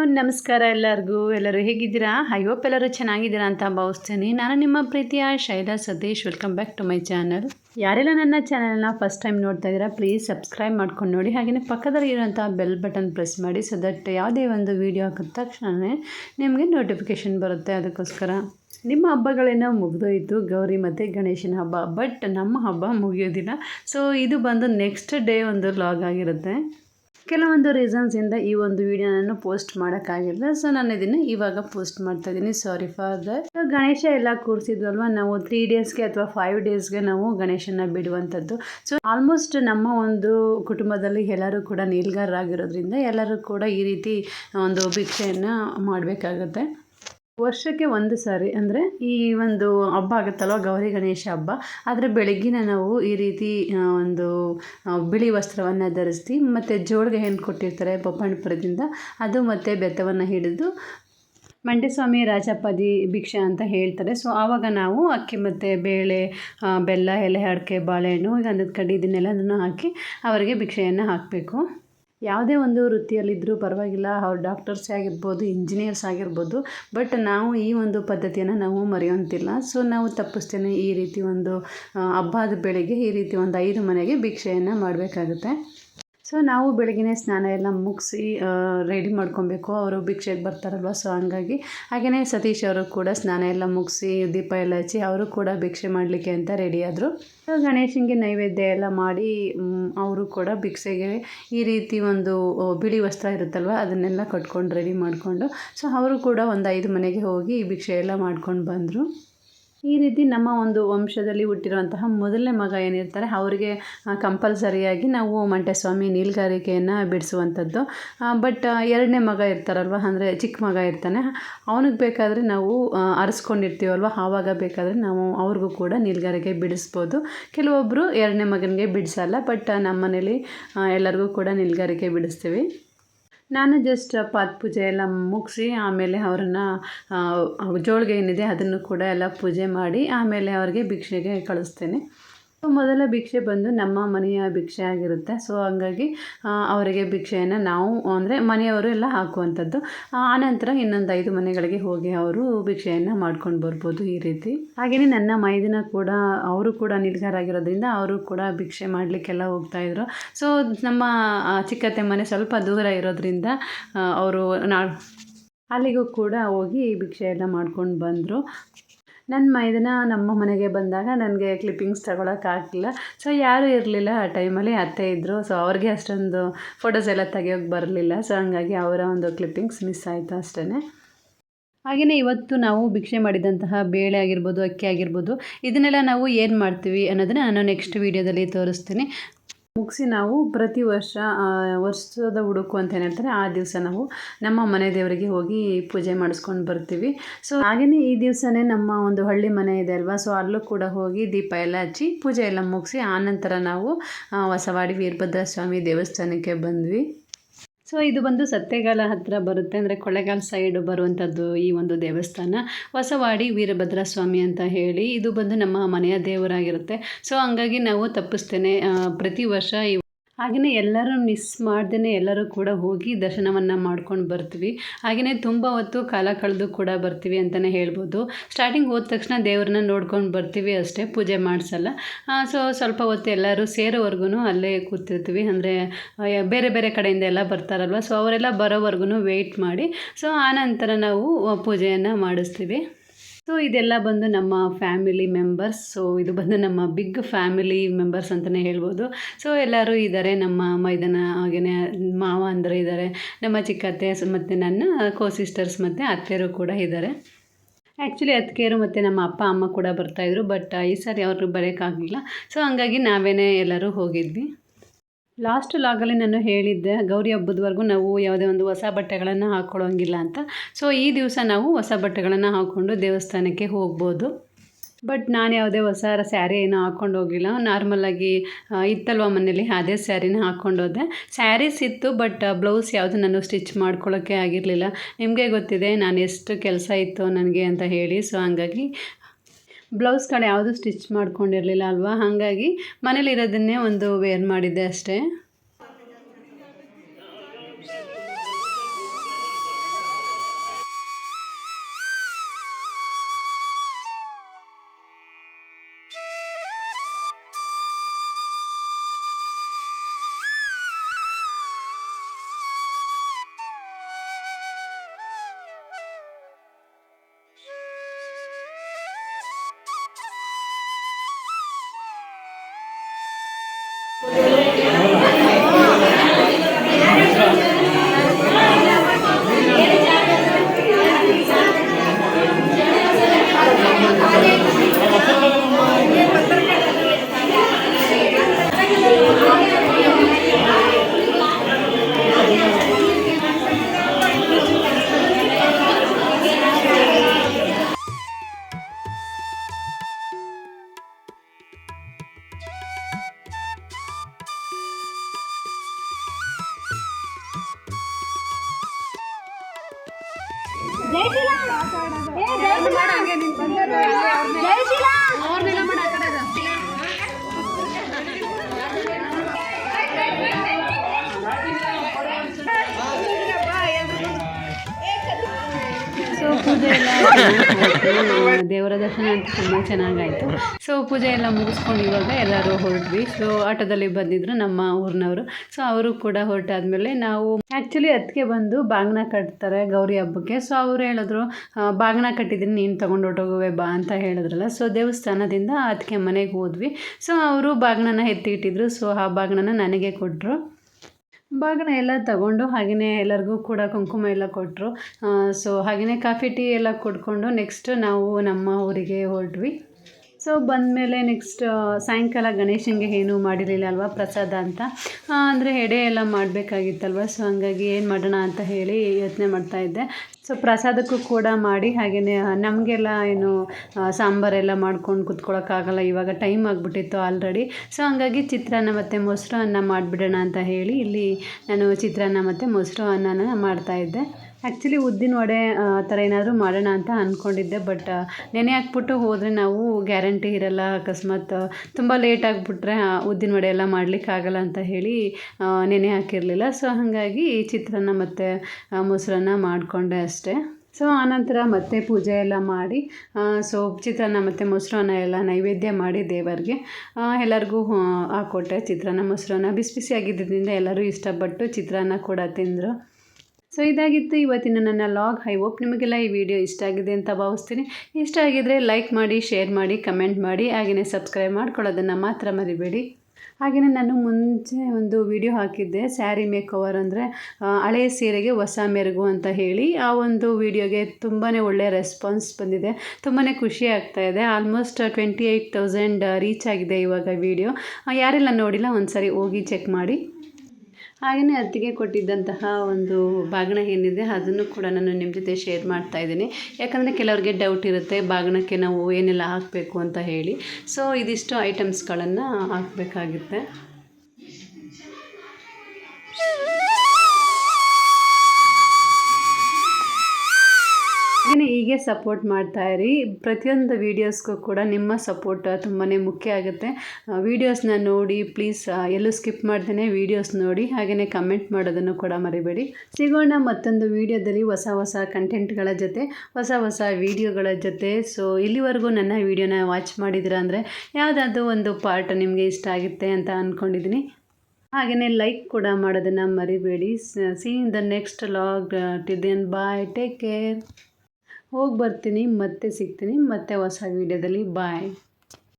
Hello ನಮಸ್ಕಾರ ಎಲ್ಲರಿಗೂ. ಎಲ್ಲರೂ ಹೇಗಿದ್ದೀರಾ? ಐ ಹೋಪ್ ಎಲ್ಲರೂ ಚೆನ್ನಾಗಿದ್ದೀರಾ ಅಂತ ಭಾವಿಸ್ತೀನಿ. ನಾನು ನಿಮ್ಮ ಪ್ರೀತಿಯ Shaila Satish. Welcome back to my channel ಯಾರೆಲ್ಲ ನನ್ನ ಚಾನಲ್ನ ಫಸ್ಟ್ ಟೈಮ್ ನೋಡ್ತಾ ಇದ್ದೀರಾ ಪ್ಲೀಸ್ ಸಬ್ಸ್ಕ್ರೈಬ್ ಮಾಡ್ಕೊಂಡು ನೋಡಿ. ಹಾಗೆಯೇ ಪಕ್ಕದಲ್ಲಿ ಇರೋಂಥ ಬೆಲ್ ಬಟನ್ ಪ್ರೆಸ್ ಮಾಡಿ ಸೊ ದಟ್ ಯಾವುದೇ ಒಂದು ವೀಡಿಯೋ ಹಾಕಿದ ತಕ್ಷಣವೇ ನಿಮಗೆ ನೋಟಿಫಿಕೇಷನ್ ಬರುತ್ತೆ. ಅದಕ್ಕೋಸ್ಕರ ನಿಮ್ಮ ಹಬ್ಬಗಳೇನೋ ಮುಗಿದೋಯಿತು. ಗೌರಿ ಮತ್ತು ಗಣೇಶನ ಹಬ್ಬ. ಬಟ್ ನಮ್ಮ ಹಬ್ಬ ಮುಗಿಯೋದಿಲ್ಲ. ಸೊ ಇದು ಬಂದು ನೆಕ್ಸ್ಟ್ ಡೇ ಒಂದು ಲಾಗ್ ಆಗಿರುತ್ತೆ. ಕೆಲವೊಂದು ರೀಸನ್ಸಿಂದ ಈ ಒಂದು ವಿಡಿಯೋ ನಾನು ಪೋಸ್ಟ್ ಮಾಡೋಕ್ಕಾಗಿಲ್ಲ. ಸೊ ನಾನು ಇದನ್ನು ಇವಾಗ ಪೋಸ್ಟ್ ಮಾಡ್ತಾ ಇದ್ದೀನಿ ಸಾರಿ ಫಾರ್ ದಟ್ ಗಣೇಶ ಎಲ್ಲ ಕೂರಿಸಿದ್ವಲ್ವ? ನಾವು ತ್ರೀ ಡೇಸ್ಗೆ ಅಥವಾ ಫೈವ್ ಡೇಸ್ಗೆ ನಾವು ಗಣೇಶನ ಬಿಡುವಂಥದ್ದು. ಸೊ ಆಲ್ಮೋಸ್ಟ್ ನಮ್ಮ ಒಂದು ಕುಟುಂಬದಲ್ಲಿ ಎಲ್ಲರೂ ಕೂಡ ನೀಲ್ಗಾರರಾಗಿರೋದ್ರಿಂದ ಎಲ್ಲರೂ ಕೂಡ ಈ ರೀತಿ ಒಂದು ಭಿಕ್ಷೆಯನ್ನು ಮಾಡಬೇಕಾಗತ್ತೆ. ವರ್ಷಕ್ಕೆ ಒಂದು ಸಾರಿ ಅಂದರೆ ಈ ಒಂದು ಹಬ್ಬ ಆಗುತ್ತಲ್ವ, ಗೌರಿ ಗಣೇಶ ಹಬ್ಬ. ಆದರೆ ಬೆಳಗ್ಗಿನ ನಾವು ಈ ರೀತಿ ಒಂದು ಬಿಳಿ ವಸ್ತ್ರವನ್ನು ಧರಿಸಿ ಮತ್ತು ಜೋಳಿಗೆ ಏನು ಕೊಟ್ಟಿರ್ತಾರೆ ಬೊಪ್ಪಣ್ಣಪುರದಿಂದ. ಅದು ಮತ್ತು ಬೆತ್ತವನ್ನು ಹಿಡಿದು ಮಂಡ್ಯಸ್ವಾಮಿ ರಾಜಪ್ಪಾದಿ ಭಿಕ್ಷೆ ಅಂತ ಹೇಳ್ತಾರೆ. ಸೊ ಆವಾಗ ನಾವು ಅಕ್ಕಿ ಮತ್ತು ಬೇಳೆ ಬೆಲ್ಲ, ಎಲೆ, ಅಡಿಕೆ, ಬಾಳೆಹಣ್ಣು ಅಂದದ ಕಡ್ಡಿ ಇದನ್ನೆಲ್ಲನೂ ಹಾಕಿ ಅವರಿಗೆ ಭಿಕ್ಷೆಯನ್ನು ಹಾಕಬೇಕು. ಯಾವುದೇ ಒಂದು ವೃತ್ತಿಯಲ್ಲಿದ್ದರೂ ಪರವಾಗಿಲ್ಲ, ಅವ್ರು ಡಾಕ್ಟರ್ಸ್ ಆಗಿರ್ಬೋದು, ಇಂಜಿನಿಯರ್ಸ್ ಆಗಿರ್ಬೋದು, ಬಟ್ ನಾವು ಈ ಒಂದು ಪದ್ಧತಿಯನ್ನು ನಾವು ಮರೆಯುವಂತಿಲ್ಲ. ಸೊ, ನಾವು ತಪ್ಪಿಸ್ತೇನೆ ಈ ರೀತಿ ಒಂದು ಹಬ್ಬದ ಬೆಳಗ್ಗೆ ಈ ರೀತಿ ಒಂದು ಐದು ಮನೆಗೆ ಭಿಕ್ಷೆಯನ್ನು ಮಾಡಬೇಕಾಗುತ್ತೆ. ಸೊ ನಾವು ಬೆಳಗ್ಗೆ ಸ್ನಾನ ಎಲ್ಲ ಮುಗಿಸಿ ರೆಡಿ ಮಾಡ್ಕೊಬೇಕು. ಅವರು ಭಿಕ್ಷೆಗೆ ಬರ್ತಾರಲ್ವ ಸೊ ಹಂಗಾಗಿ ಹಾಗೆಯೇ ಸತೀಶ್ ಅವರು ಕೂಡ ಸ್ನಾನ ಎಲ್ಲ ಮುಗಿಸಿ, ದೀಪ ಎಲ್ಲ ಹಚ್ಚಿ ಅವರು ಕೂಡ ಭಿಕ್ಷೆ ಮಾಡಲಿಕ್ಕೆ ಅಂತ ರೆಡಿಯಾದರು ಸೊ ಗಣೇಶನಿಗೆ ನೈವೇದ್ಯ ಎಲ್ಲ ಮಾಡಿ ಅವರು ಕೂಡ ಭಿಕ್ಷೆಗೆ ಈ ರೀತಿ ಒಂದು ಬಿಳಿ ವಸ್ತ್ರ ಇರುತ್ತಲ್ವ, ಅದನ್ನೆಲ್ಲ ಕಟ್ಕೊಂಡು ರೆಡಿ ಮಾಡಿಕೊಂಡು ಸೊ ಅವರು ಕೂಡ ಒಂದು ಐದು ಮನೆಗೆ ಹೋಗಿ ಈ ಭಿಕ್ಷೆ ಎಲ್ಲ ಮಾಡ್ಕೊಂಡು ಬಂದರು. ಈ ರೀತಿ ನಮ್ಮ ಒಂದು ವಂಶದಲ್ಲಿ ಹುಟ್ಟಿರುವಂತಹ ಮೊದಲನೇ ಮಗ ಏನಿರ್ತಾರೆ, ಅವರಿಗೆ ಕಂಪಲ್ಸರಿಯಾಗಿ ನಾವು ಮಂಟಸ್ವಾಮಿ ನೀಲ್ಗಾರಿಕೆಯನ್ನು ಬಿಡಿಸುವಂಥದ್ದು. ಬಟ್ ಎರಡನೇ ಮಗ ಇರ್ತಾರಲ್ವ, ಅಂದರೆ ಚಿಕ್ಕ ಮಗ ಇರ್ತಾನೆ. ಅವನಿಗೆ ಬೇಕಾದರೆ ನಾವು ಅರಸ್ಕೊಂಡಿರ್ತೀವಲ್ವ, ಆವಾಗ ಬೇಕಾದರೆ ನಾವು ಅವ್ರಿಗೂ ಕೂಡ ನೀಲ್ಗಾರಿಕೆ ಬಿಡಿಸ್ಬೋದು. ಕೆಲವೊಬ್ಬರು ಎರಡನೇ ಮಗನಿಗೆ ಬಿಡಿಸಲ್ಲ, ಬಟ್ ನಮ್ಮ ಮನೇಲಿ ಎಲ್ಲರಿಗೂ ಕೂಡ ನೀಲ್ಗಾರಿಕೆ ಬಿಡಿಸ್ತೀವಿ. ನಾನು ಜಸ್ಟ್ ಪಾದ ಪೂಜೆ ಎಲ್ಲ ಮುಗಿಸಿ, ಆಮೇಲೆ ಅವರನ್ನು ಜೋಳಿಗೆ ಏನಿದೆ ಅದನ್ನು ಕೂಡ ಎಲ್ಲ ಪೂಜೆ ಮಾಡಿ, ಆಮೇಲೆ ಅವ್ರಿಗೆ ಭಿಕ್ಷೆಗೆ ಕಳಿಸ್ತೇನೆ. ಮೊದಲ ಭಿಕ್ಷೆ ಬಂದು ನಮ್ಮ ಮನೆಯ ಭಿಕ್ಷೆ ಆಗಿರುತ್ತೆ. ಸೊ ಹಂಗಾಗಿ ಅವರಿಗೆ ಭಿಕ್ಷೆಯನ್ನು ನಾವು, ಅಂದರೆ ಮನೆಯವರು ಎಲ್ಲ ಹಾಕುವಂಥದ್ದು. ಆನಂತರ ಇನ್ನೊಂದು ಐದು ಮನೆಗಳಿಗೆ ಹೋಗಿ ಅವರು ಭಿಕ್ಷೆಯನ್ನು ಮಾಡ್ಕೊಂಡು ಬರ್ಬೋದು ಈ ರೀತಿ. ಹಾಗೆಯೇ ನನ್ನ ಮೈದಿನ ಕೂಡ, ಅವರು ಕೂಡ ನಿರ್ಧಾರಾಗಿರೋದ್ರಿಂದ ಅವರು ಕೂಡ ಭಿಕ್ಷೆ ಮಾಡಲಿಕ್ಕೆಲ್ಲ ಹೋಗ್ತಾಯಿದ್ರು ಸೊ ನಮ್ಮ ಚಿಕ್ಕತ್ತೆ ಮನೆ ಸ್ವಲ್ಪ ದೂರ ಇರೋದ್ರಿಂದ ಅವರು ನಾ ಅಲ್ಲಿಗೂ ಕೂಡ ಹೋಗಿ ಭಿಕ್ಷೆ ಎಲ್ಲ ಮಾಡ್ಕೊಂಡು ಬಂದರು. ನನ್ನ ಮೈದನ ನಮ್ಮ ಮನೆಗೆ ಬಂದಾಗ ನನಗೆ ಕ್ಲಿಪ್ಪಿಂಗ್ಸ್ ತಗೊಳಕ್ಕಾಗಲಿಲ್ಲ ಸೊ ಯಾರೂ ಇರಲಿಲ್ಲ ಆ ಟೈಮಲ್ಲಿ ಅತ್ತೆ ಇದ್ದರು ಸೊ ಅವ್ರಿಗೆ ಅಷ್ಟೊಂದು ಫೋಟೋಸ್ ಎಲ್ಲ ತೆಗಿಯೋಕ್ಕೆ ಬರಲಿಲ್ಲ. ಸೊ ಹಂಗಾಗಿ ಅವರ ಒಂದು ಕ್ಲಿಪ್ಪಿಂಗ್ಸ್ ಮಿಸ್ ಆಯಿತು ಅಷ್ಟೇ ಹಾಗೆಯೇ ಇವತ್ತು ನಾವು ಭಿಕ್ಷೆ ಮಾಡಿದಂತಹ ಬೇಳೆ ಆಗಿರ್ಬೋದು, ಅಕ್ಕಿ ಆಗಿರ್ಬೋದು, ಇದನ್ನೆಲ್ಲ ನಾವು ಏನು ಮಾಡ್ತೀವಿ ಅನ್ನೋದನ್ನ ನಾನು ನೆಕ್ಸ್ಟ್ ವೀಡಿಯೋದಲ್ಲಿ ತೋರಿಸ್ತೀನಿ. ಮುಗಿಸಿ ನಾವು ಪ್ರತಿ ವರ್ಷ ವರ್ಷದ ಹುಡುಕು ಅಂತ ಏನು ಹೇಳ್ತಾರೆ, ಆ ದಿವಸ ನಾವು ನಮ್ಮ ಮನೆ ದೇವರಿಗೆ ಹೋಗಿ ಪೂಜೆ ಮಾಡಿಸ್ಕೊಂಡು ಬರ್ತೀವಿ. ಸೊ ಹಾಗೆಯೇ ಈ ದಿವಸನೇ ನಮ್ಮ ಒಂದು ಹಳ್ಳಿ ಮನೆ ಇದೆ ಅಲ್ವಾ? ಸೊ ಅಲ್ಲೂ ಕೂಡ ಹೋಗಿ ದೀಪ ಎಲ್ಲ ಹಚ್ಚಿ ಪೂಜೆ ಎಲ್ಲ ಮುಗಿಸಿ, ಆನಂತರ ನಾವು ಹೊಸವಾಡಿ ವೀರಭದ್ರ ಸ್ವಾಮಿ ದೇವಸ್ಥಾನಕ್ಕೆ ಬಂದ್ವಿ. ಸೊ ಇದು ಬಂದು ಸತ್ಯಗಾಲ ಹತ್ತಿರ ಬರುತ್ತೆ. ಅಂದರೆ ಕೊಳೆಗಾಲ ಸೈಡ್ ಬರುವಂಥದ್ದು ಈ ಒಂದು ದೇವಸ್ಥಾನ. ಹೊಸವಾಡಿ ವೀರಭದ್ರ ಸ್ವಾಮಿ ಅಂತ ಹೇಳಿ. ಇದು ಬಂದು ನಮ್ಮ ಮನೆಯ ದೇವರಾಗಿರುತ್ತೆ. ಸೊ ಹಂಗಾಗಿ ನಾವು ತಪ್ಪಿಸ್ತೇನೆ. ಪ್ರತಿ ವರ್ಷ ಈ ಹಾಗೆಯೇ ಎಲ್ಲರೂ ಮಿಸ್ ಮಾಡ್ದೇ ಎಲ್ಲರೂ ಕೂಡ ಹೋಗಿ ದರ್ಶನವನ್ನು ಮಾಡ್ಕೊಂಡು ಬರ್ತೀವಿ. ಹಾಗೆಯೇ ತುಂಬ ಹೊತ್ತು ಕಾಲ ಕಳೆದು ಕೂಡ ಬರ್ತೀವಿ ಅಂತಲೇ ಹೇಳ್ಬೋದು. ಸ್ಟಾರ್ಟಿಂಗ್ ಹೋದ ತಕ್ಷಣ ದೇವ್ರನ್ನ ನೋಡ್ಕೊಂಡು ಬರ್ತೀವಿ ಅಷ್ಟೇ, ಪೂಜೆ ಮಾಡಿಸಲ್ಲ. ಸೊ ಸ್ವಲ್ಪ ಹೊತ್ತು ಎಲ್ಲರೂ ಸೇರೋವರೆಗೂ ಅಲ್ಲೇ ಕೂತಿರ್ತೀವಿ. ಅಂದರೆ ಬೇರೆ ಬೇರೆ ಕಡೆಯಿಂದ ಎಲ್ಲ ಬರ್ತಾರಲ್ವ? ಸೊ ಅವರೆಲ್ಲ ಬರೋವರೆಗೂ ವೆಯ್ಟ್ ಮಾಡಿ. ಸೊ ಆನಂತರ ನಾವು ಪೂಜೆಯನ್ನು ಮಾಡಿಸ್ತೀವಿ. ಸೊ ಇದೆಲ್ಲ ಬಂದು ನಮ್ಮ ಫ್ಯಾಮಿಲಿ ಮೆಂಬರ್ಸ್ ಸೊ ಇದು ಬಂದು ನಮ್ಮ ಬಿಗ್ ಫ್ಯಾಮಿಲಿ ಮೆಂಬರ್ಸ್ ಅಂತಲೇ ಹೇಳ್ಬೋದು. ಸೊ ಎಲ್ಲರೂ ಇದ್ದಾರೆ. ನಮ್ಮ ಮೈದಾನ ಹಾಗೆಯೇ ಮಾವ ಅಂದರೆ ಇದ್ದಾರೆ. ನಮ್ಮ ಚಿಕ್ಕತ್ತೆ ಮತ್ತು ನನ್ನ ಕೋ ಸಿಸ್ಟರ್ಸ್ ಮತ್ತು ಅತ್ತೆಯರು ಕೂಡ ಇದ್ದಾರೆ. ಆ್ಯಕ್ಚುಲಿ ಅತ್ತಿಗೆಯರು ಮತ್ತು ನಮ್ಮ ಅಪ್ಪ, ಅಮ್ಮ ಕೂಡ ಬರ್ತಾಯಿದ್ರು ಬಟ್ ಈ ಸಾರಿ ಅವರು ಬರೋಕ್ಕಾಗಲಿಲ್ಲ ಸೊ ಹಂಗಾಗಿ ನಾವೇ ಎಲ್ಲರೂ ಹೋಗಿದ್ವಿ. ಲಾಸ್ಟ್ ಲಾಗಲ್ಲಿ ನಾನು ಹೇಳಿದ್ದೆ, ಗೌರಿ ಹಬ್ಬದವರೆಗೂ ನಾವು ಯಾವುದೇ ಒಂದು ಹೊಸ ಬಟ್ಟೆಗಳನ್ನು ಹಾಕ್ಕೊಳ್ಳೋಂಗಿಲ್ಲ ಅಂತ. ಸೊ ಈ ದಿವಸ ನಾವು ಹೊಸ ಬಟ್ಟೆಗಳನ್ನು ಹಾಕ್ಕೊಂಡು ದೇವಸ್ಥಾನಕ್ಕೆ ಹೋಗ್ಬೋದು. ಬಟ್ ನಾನು ಯಾವುದೇ ಹೊಸ ಸ್ಯಾರಿ ಏನು ಹಾಕ್ಕೊಂಡು ಹೋಗಿಲ್ಲ ನಾರ್ಮಲಾಗಿ ಇತ್ತಲ್ವ ಮನೇಲಿ ಅದೇ ಸ್ಯಾರಿನ ಹಾಕ್ಕೊಂಡು ಹೋದೆ. ಸ್ಯಾರೀಸ್ ಇತ್ತು ಬಟ್ ಬ್ಲೌಸ್ ಯಾವುದು ನಾನು ಸ್ಟಿಚ್ ಮಾಡ್ಕೊಳ್ಳೋಕ್ಕೆ ಆಗಿರಲಿಲ್ಲ. ನಿಮಗೆ ಗೊತ್ತಿದೆ, ನಾನು ಎಷ್ಟು ಕೆಲಸ ಇತ್ತು ನನಗೆ ಅಂತ ಹೇಳಿ. ಸೊ ಹಂಗಾಗಿ ಬ್ಲೌಸ್ಗಳು ಯಾವುದು ಸ್ಟಿಚ್ ಮಾಡ್ಕೊಂಡಿರಲಿಲ್ಲ ಅಲ್ವಾ? ಹಾಗಾಗಿ ಮನೇಲಿರೋದನ್ನೇ ಒಂದು ವೇರ್ ಮಾಡಿದ್ದೆ ಅಷ್ಟೇ. Poder ಸೊ ಪೂಜೆ ಎಲ್ಲ ಆಯ್ತು. ದೇವರ ದರ್ಶನ ಅಂತ ತುಂಬ ಚೆನ್ನಾಗಾಯ್ತು. ಸೊ ಪೂಜೆ ಎಲ್ಲ ಮುಗಿಸ್ಕೊಂಡು ಇವಾಗ ಎಲ್ಲರೂ ಹೊರಟ್ವಿ. ಸೊ ಆಟೋದಲ್ಲಿ ಬಂದಿದ್ರು ನಮ್ಮ ಊರಿನವರು. ಸೊ ಅವರು ಕೂಡ ಹೊರಟಾದ್ಮೇಲೆ ನಾವು ಆ್ಯಕ್ಚುಲಿ ಅದಕ್ಕೆ ಬಂದು ಬಾಗ್ನ ಕಟ್ತಾರೆ ಗೌರಿ ಹಬ್ಬಕ್ಕೆ. ಸೊ ಅವ್ರು ಹೇಳಿದ್ರು ಬಾಗ್ನ ಕಟ್ಟಿದ್ದೀನಿ ನೀನು ತೊಗೊಂಡು ಹೊಟ್ಟೋಗುವೆ ಬಾ ಅಂತ ಹೇಳಿದ್ರಲ್ಲ. ಸೊ ದೇವಸ್ಥಾನದಿಂದ ಅದಕ್ಕೆ ಮನೆಗೆ ಹೋದ್ವಿ. ಸೊ ಅವರು ಬಾಗ್ನ ಎತ್ತಿಟ್ಟಿದ್ರು ಸೊ ಆ ಬಾಗ್ನನ ನನಗೆ ಕೊಟ್ಟರು ಬಾಗಿನ ಎಲ್ಲ ತಗೊಂಡು ಹಾಗೆಯೇ ಎಲ್ಲರಿಗೂ ಕೂಡ ಕುಂಕುಮ ಎಲ್ಲ ಕೊಟ್ಟರು ಸೊ ಹಾಗೆಯೇ ಕಾಫಿ, ಟೀ ಎಲ್ಲ ಕೊಡ್ಕೊಂಡು ನೆಕ್ಸ್ಟ್ ನಾವು ನಮ್ಮ ಊರಿಗೆ ಹೊರಟ್ವಿ ಸೊ ಬಂದಮೇಲೆ ನೆಕ್ಸ್ಟ್ ಸಾಯಂಕಾಲ ಗಣೇಶನಿಗೆ ಏನೂ ಮಾಡಿರಲಿಲ್ಲ ಅಲ್ವಾ ಪ್ರಸಾದ ಅಂತ? ಅಂದರೆ ಎಡೆ ಎಲ್ಲ ಮಾಡಬೇಕಾಗಿತ್ತಲ್ವ? ಸೊ ಹಂಗಾಗಿ ಏನು ಮಾಡೋಣ ಅಂತ ಹೇಳಿ ಯೋಚನೆ ಮಾಡ್ತಾಯಿದ್ದೆ ಸೊ ಪ್ರಸಾದಕ್ಕೂ ಕೂಡ ಮಾಡಿ ಹಾಗೆಯೇ ನಮಗೆಲ್ಲ ಏನು ಸಾಂಬಾರೆಲ್ಲ ಮಾಡ್ಕೊಂಡು ಕುತ್ಕೊಳ್ಳೋಕ್ಕಾಗಲ್ಲ ಇವಾಗ ಟೈಮ್ ಆಗಿಬಿಟ್ಟಿತ್ತು ಆಲ್ರೆಡಿ ಸೊ ಹಂಗಾಗಿ ಚಿತ್ರಾನ್ನ ಮತ್ತು ಮೊಸರು ಅನ್ನ ಮಾಡಿಬಿಡೋಣ ಅಂತ ಹೇಳಿ ಇಲ್ಲಿ ನಾನು ಚಿತ್ರಾನ್ನ ಮತ್ತು ಮೊಸರು ಅನ್ನನ ಮಾಡ್ತಾಯಿದ್ದೆ ಆ್ಯಕ್ಚುಲಿ ಉದ್ದಿನ ವಡೆ, ಆ ಥರ ಏನಾದರೂ ಮಾಡೋಣ ಅಂತ ಅಂದ್ಕೊಂಡಿದ್ದೆ ಬಟ್ ನೆನೆ ಹಾಕ್ಬಿಟ್ಟು ಹೋದರೆ ನಾವು ಗ್ಯಾರಂಟಿ ಇರಲ್ಲ, ಅಕಸ್ಮಾತ್ ತುಂಬ ಲೇಟ್ ಆಗಿಬಿಟ್ರೆ ಉದ್ದಿನ ವಡೆ ಎಲ್ಲ ಮಾಡಲಿಕ್ಕಾಗಲ್ಲ ಅಂತ ಹೇಳಿ ನೆನೆ ಹಾಕಿರಲಿಲ್ಲ. ಸೊ ಹಾಗಾಗಿ ಚಿತ್ರಾನ್ನ ಮತ್ತು ಮೊಸರನ್ನ ಮಾಡಿಕೊಂಡೆ ಅಷ್ಟೇ. ಸೊ ಆನಂತರ ಮತ್ತೆ ಪೂಜೆ ಎಲ್ಲ ಮಾಡಿ ಸೊ ಚಿತ್ರಾನ್ನ ಮತ್ತು ಮೊಸರನ್ನ ಎಲ್ಲ ನೈವೇದ್ಯ ಮಾಡಿ ದೇವರಿಗೆ. ಎಲ್ಲರಿಗೂ ಹಾಕ್ಕೊಟ್ಟೆ ಚಿತ್ರಾನ್ನ, ಮೊಸರನ್ನ. ಬಿಸಿ ಬಿಸಿ ಬಿಸಿಯಾಗಿದ್ದರಿಂದ ಎಲ್ಲರೂ ಇಷ್ಟಪಟ್ಟು ಚಿತ್ರಾನ್ನ ಕೂಡ ತಿಂದರು. ಸೊ ಇದಾಗಿತ್ತು ಇವತ್ತಿನ ನನ್ನ ಲಾಗ್. ಐ ಹೋಪ್ ನಿಮಗೆಲ್ಲ ಈ ವಿಡಿಯೋ ಇಷ್ಟ ಆಗಿದೆ ಅಂತ ಭಾವಿಸ್ತೀನಿ. ಇಷ್ಟ ಆಗಿದರೆ ಲೈಕ್ ಮಾಡಿ ಶೇರ್ ಮಾಡಿ ಕಮೆಂಟ್ ಮಾಡಿ. ಹಾಗೆಯೇ ಸಬ್ಸ್ಕ್ರೈಬ್ ಮಾಡ್ಕೊಳ್ಳೋದನ್ನು ಮಾತ್ರ ಮರಿಬೇಡಿ. ಹಾಗೆಯೇ ನಾನು ಮುಂಚೆ ಒಂದು ವಿಡಿಯೋ ಹಾಕಿದ್ದೆ ಸ್ಯಾರಿ ಮೇಕ್ ಓವರ್ ಅಂದರೆ ಹಳೆಯ ಸೀರೆಗೆ ಹೊಸ ಮೆರುಗು ಅಂತ ಹೇಳಿ. ಆ ಒಂದು ವಿಡಿಯೋಗೆ ತುಂಬಾ ಒಳ್ಳೆಯ ರೆಸ್ಪಾನ್ಸ್ ಬಂದಿದೆ. ತುಂಬಾ ಖುಷಿ ಆಗ್ತಾ ಇದೆ. Almost twenty eight thousand reach ಆಗಿದೆ ಇವಾಗ ವಿಡಿಯೋ ಯಾರೆಲ್ಲ ನೋಡಿಲ್ಲ ಒಂದು ಸಾರಿ ಹೋಗಿ ಚೆಕ್ ಮಾಡಿ. ಹಾಗೆಯೇ ಅತ್ತಿಗೆ ಕೊಟ್ಟಿದ್ದಂತಹ ಒಂದು ಬಾಗಿಣ ಏನಿದೆ, ಅದನ್ನು ಕೂಡ ನಾನು ನಿಮ್ಮ ಜೊತೆ ಶೇರ್ ಮಾಡ್ತಾ ಇದ್ದೀನಿ. ಯಾಕಂದರೆ ಕೆಲವ್ರಿಗೆ ಡೌಟ್ ಇರುತ್ತೆ, ಬಾಗಿಣಕ್ಕೆ ನಾವು ಏನೆಲ್ಲ ಹಾಕಬೇಕು ಅಂತ ಹೇಳಿ. ಸೊ ಇದಿಷ್ಟು ಐಟಮ್ಸ್ಗಳನ್ನು ಹಾಕಬೇಕಾಗುತ್ತೆ. ಹಾಗೆಯೇ ಹೀಗೆ ಸಪೋರ್ಟ್ ಮಾಡ್ತಾ ಇರಿ. ಪ್ರತಿಯೊಂದು ವೀಡಿಯೋಸ್ಗೂ ಕೂಡ ನಿಮ್ಮ ಸಪೋರ್ಟ್ ತುಂಬಾ ಮುಖ್ಯ ಆಗುತ್ತೆ. ವೀಡಿಯೋಸ್ನ ನೋಡಿ ಪ್ಲೀಸ್ ಎಲ್ಲೂ ಸ್ಕಿಪ್ ಮಾಡ್ದೇ ವೀಡಿಯೋಸ್ ನೋಡಿ ಹಾಗೆಯೇ ಕಮೆಂಟ್ ಮಾಡೋದನ್ನು ಕೂಡ ಮರಿಬೇಡಿ. ಸಿಗೋಣ ಮತ್ತೊಂದು ವೀಡಿಯೋದಲ್ಲಿ ಹೊಸ ಹೊಸ ಕಂಟೆಂಟ್ಗಳ ಜೊತೆ, ಹೊಸ ಹೊಸ ವೀಡಿಯೋಗಳ ಜೊತೆ. ಸೊ ಇಲ್ಲಿವರೆಗೂ ನನ್ನ ವೀಡಿಯೋನ ವಾಚ್ ಮಾಡಿದ್ದೀರಾ ಅಂದರೆ, ಯಾವುದಾದ್ರೂ ಒಂದು ಪಾರ್ಟ್ ನಿಮಗೆ ಇಷ್ಟ ಆಗುತ್ತೆ ಅಂತ ಅಂದ್ಕೊಂಡಿದ್ದೀನಿ ಹಾಗೆಯೇ ಲೈಕ್ ಕೂಡ ಮಾಡೋದನ್ನು ಮರಿಬೇಡಿ. See in the next vlog till then bye take care ಹೋಗಿ ಬರ್ತೀನಿ ಮತ್ತೆ ಸಿಗ್ತೀನಿ ಮತ್ತೆ ಹೊಸ ವೀಡಿಯೋದಲ್ಲಿ ಬಾಯ್